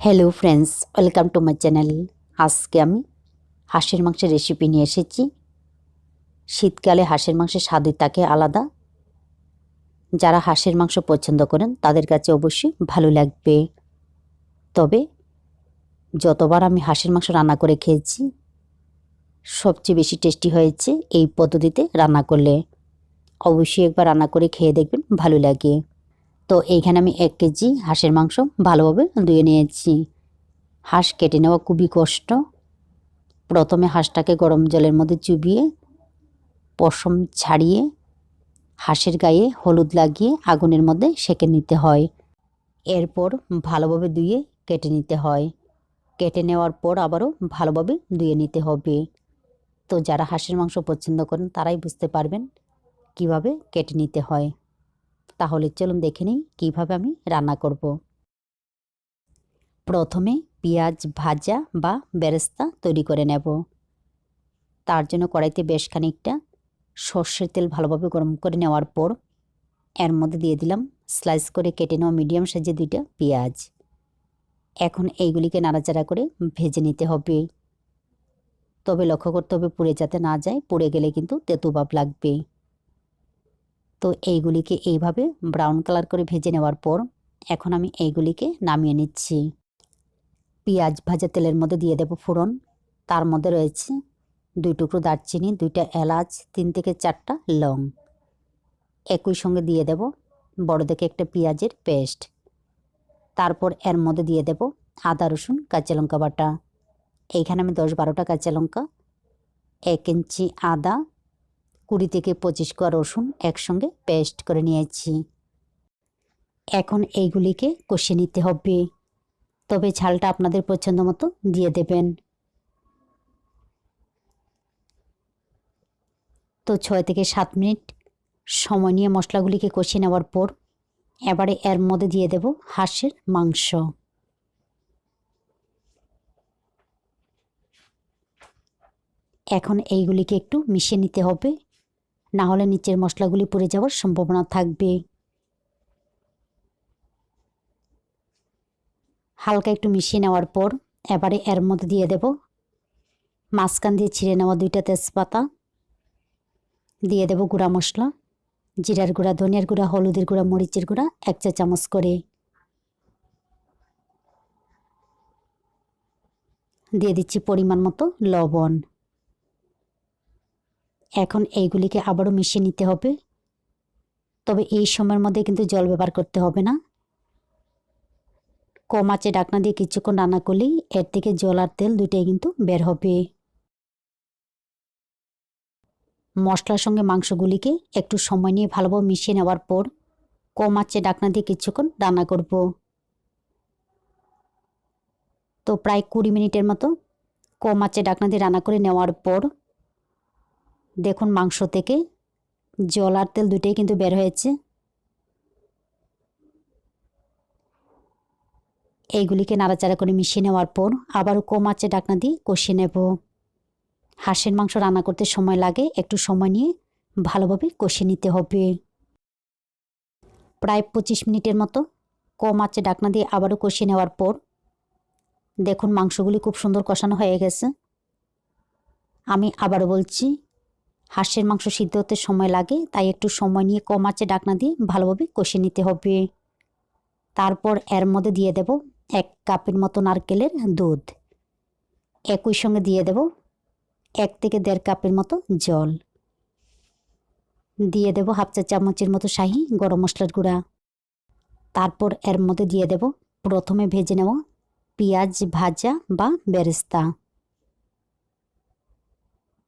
Hello friends welcome to my channel আজকে আমি হাঁসের মাংসের রেসিপি নিয়ে এসেছি। শীতকালে হাঁসের মাংসের স্বাদই থাকে আলাদা। যারা হাঁসের মাংস পছন্দ করেন, তাদের কাছে অবশ্যই ভালো লাগবে। তবে যতবার আমি হাঁসের মাংস রান্না করে খেয়েছি, সবচেয়ে বেশি টেস্টি হয়েছে এই পদ্ধতিতে রান্না করলে। অবশ্যই একবার রান্না করে খেয়ে দেখবেন ভালো লাগে। তো এইখানে আমি এক কেজি হাঁসের মাংস ভালোভাবে ধুয়ে নিয়েছি। হাঁস কেটে নেওয়া খুবই কষ্ট। প্রথমে হাঁসটাকে গরম জলের মধ্যে চুবিয়ে, পশম ছাড়িয়ে, হাঁসের গায়ে হলুদ লাগিয়ে আগুনের মধ্যে সেঁকে নিতে হয়। এরপর ভালোভাবে ধুয়ে কেটে নিতে হয়। কেটে নেওয়ার পর আবারও ভালোভাবে ধুয়ে নিতে হবে। তো যারা হাঁসের মাংস পছন্দ করেন তারাই বুঝতে পারবেন কীভাবে কেটে নিতে হয়। তাহলে চলুন দেখে নিই কীভাবে আমি রান্না করব। প্রথমে পেঁয়াজ ভাজা বা বেরেস্তা তৈরি করে নেব। তার জন্য কড়াইতে বেশ খানিকটা সর্ষের তেল ভালোভাবে গরম করে নেওয়ার পর এর মধ্যে দিয়ে দিলাম স্লাইস করে কেটে নেওয়া মিডিয়াম সাইজে দুইটা পেঁয়াজ। এখন এইগুলিকে নাড়াচাড়া করে ভেজে নিতে হবে। তবে লক্ষ্য করতে হবে পুড়ে যাতে না যায়, পুড়ে গেলে কিন্তু তেতুবাব লাগবে। তো এইগুলিকে এইভাবে ব্রাউন কালার করে ভেজে নেওয়ার পর এখন আমি এইগুলিকে নামিয়ে নিচ্ছি। পেঁয়াজ ভাজা তেলের মধ্যে দিয়ে দেব ফোড়ন। তার মধ্যে রয়েছে দুই টুকরো দারচিনি, দুইটা এলাচ, তিন থেকে চারটা লং। একই সঙ্গে দিয়ে দেব বড় দেখে একটা পেঁয়াজের পেস্ট। তারপর এর মধ্যে দিয়ে দেব আদা, রসুন, কাঁচা লঙ্কা বাটা। এইখানে আমি দশ বারোটা কাঁচা লঙ্কা, এক ইঞ্চি আদা কুড়ি থেকে পঁচিশ কোয়া রসুন একসঙ্গে পেস্ট করে নিয়েছি। এখন এইগুলিকে কষিয়ে নিতে হবে। তবে ঝালটা আপনাদের পছন্দ মতো দিয়ে দেবেন। তো ছয় থেকে সাত মিনিট সময় নিয়ে মশলাগুলিকে কষিয়ে নেওয়ার পর এবারে এর মধ্যে দিয়ে দেব হাঁসের মাংস। এখন এইগুলিকে একটু মিশিয়ে নিতে হবে। না হলে নিচের মশলাগুলি পুড়ে যাওয়ার সম্ভাবনা থাকবে। হালকা একটু মিশিয়ে নেওয়ার পর এবারে এর মধ্যে দিয়ে দেব মাঝখান দিয়ে ছিঁড়ে নেওয়া দুইটা তেজপাতা। দিয়ে দেব গুঁড়া মশলা, জিরার গুঁড়া, ধনিয়ার গুঁড়া, হলুদের গুঁড়া, মরিচের গুঁড়া, এক চা চামচ করে। দিয়ে দিচ্ছি পরিমাণ মতো লবণ। এখন এইগুলিকে আবারও মিশিয়ে নিতে হবে। তবে এই সময়ের মধ্যে কিন্তু জল ব্যবহার করতে হবে না। কম আঁচে ডাকনা দিয়ে কিছুক্ষণ রান্না করলেই এর থেকে জল আর তেল দুইটাই কিন্তু বের হবে। মশলার সঙ্গে মাংসগুলিকে একটু সময় নিয়ে ভালোভাবে মিশিয়ে নেওয়ার পর কম আঁচে ডাকনা দিয়ে কিছুক্ষণ রান্না করব। তো প্রায় কুড়ি মিনিটের মতো কম আঁচে ডাকনা দিয়ে রান্না করে নেওয়ার পর দেখুন মাংস থেকে। জল আর তেল দুটোই কিন্তু বের হয়েছে। এইগুলিকে নাড়াচাড়া করে মিশিয়ে নেওয়ার পর আবারও কম আঁচে ডাকনা দিয়ে কষিয়ে নেব। হাঁসের মাংস রান্না করতে সময় লাগে, একটু সময় নিয়ে ভালোভাবে কষিয়ে নিতে হবে। প্রায় পঁচিশ মিনিটের মতো কম আঁচে ডাকনা দিয়ে আবারও কষিয়ে নেওয়ার পর দেখুন মাংসগুলি খুব সুন্দর কষানো হয়ে গেছে। আমি আবারও বলছি হাঁসের মাংস সিদ্ধ হতে সময় লাগে, তাই একটু সময় নিয়ে কম আঁচে ডাকনা দিয়ে ভালোভাবে কষে নিতে হবে। তারপর এর মধ্যে দিয়ে দেব এক কাপের মতো নারকেলের দুধ। একই সঙ্গে দিয়ে দেব এক থেকে দেড় কাপের মতো জল। দিয়ে দেব হাফ চা চামচের মতো শাহি গরম মশলার গুঁড়া। তারপর এর মধ্যে দিয়ে দেব প্রথমে ভেজে নেব পেঁয়াজ ভাজা বা বেরেস্তা।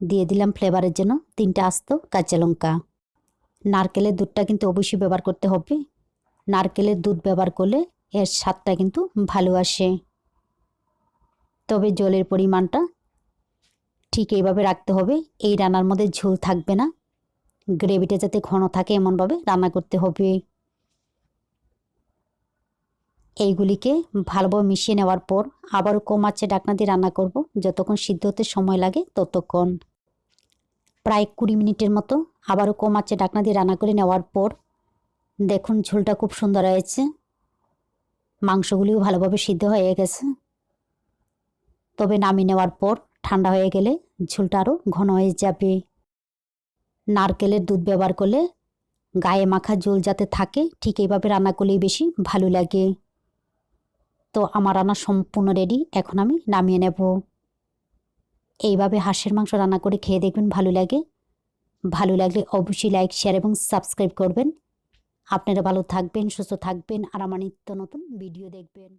দিয়ে দিলাম ফ্লেভারের জন্য তিনটা আস্ত কাঁচা লঙ্কা। নারকেলের দুধটা কিন্তু অবশ্যই ব্যবহার করতে হবে। নারকেলের দুধ ব্যবহার করলে এর স্বাদটা কিন্তু ভালো আসে। তবে জলের পরিমাণটা ঠিক এইভাবে রাখতে হবে। এই রান্নার মধ্যে ঝোল থাকবে না। গ্রেভিটা যাতে ঘন থাকে এমনভাবে রান্না করতে হবে। এইগুলিকে ভালোভাবে মিশিয়ে নেওয়ার পর আবারও কম আছে ডাকনা দিয়ে রান্না করব। যতক্ষণ সিদ্ধ হতে সময় লাগে ততক্ষণ। প্রায় কুড়ি মিনিটের মতো আবারও কম আছে ডাকনা দিয়ে রান্না করে নেওয়ার পর দেখুন ঝোলটা খুব সুন্দর হয়েছে। মাংসগুলিও ভালোভাবে সিদ্ধ হয়ে গেছে। তবে নামিয়ে নেওয়ার পর ঠান্ডা হয়ে গেলে ঝোলটা আরও ঘন হয়ে যাবে। নারকেলের দুধ ব্যবহার করলে গায়ে মাখা ঝোল যাতে থাকে, ঠিক এইভাবে রান্না করলেই বেশি ভালো লাগে। তো আমার রান্না সম্পূর্ণ রেডি এখন আমি নামিয়ে নেব। এইভাবে হাঁসের মাংস রান্না করে খেয়ে দেখবেন ভালো লাগে। ভালো লাগলে অবশ্যই লাইক শেয়ার এবং সাবস্ক্রাইব করবেন। আপনারা ভালো থাকবেন, সুস্থ থাকবেন, আর আমার নিত্য নতুন ভিডিও দেখবেন।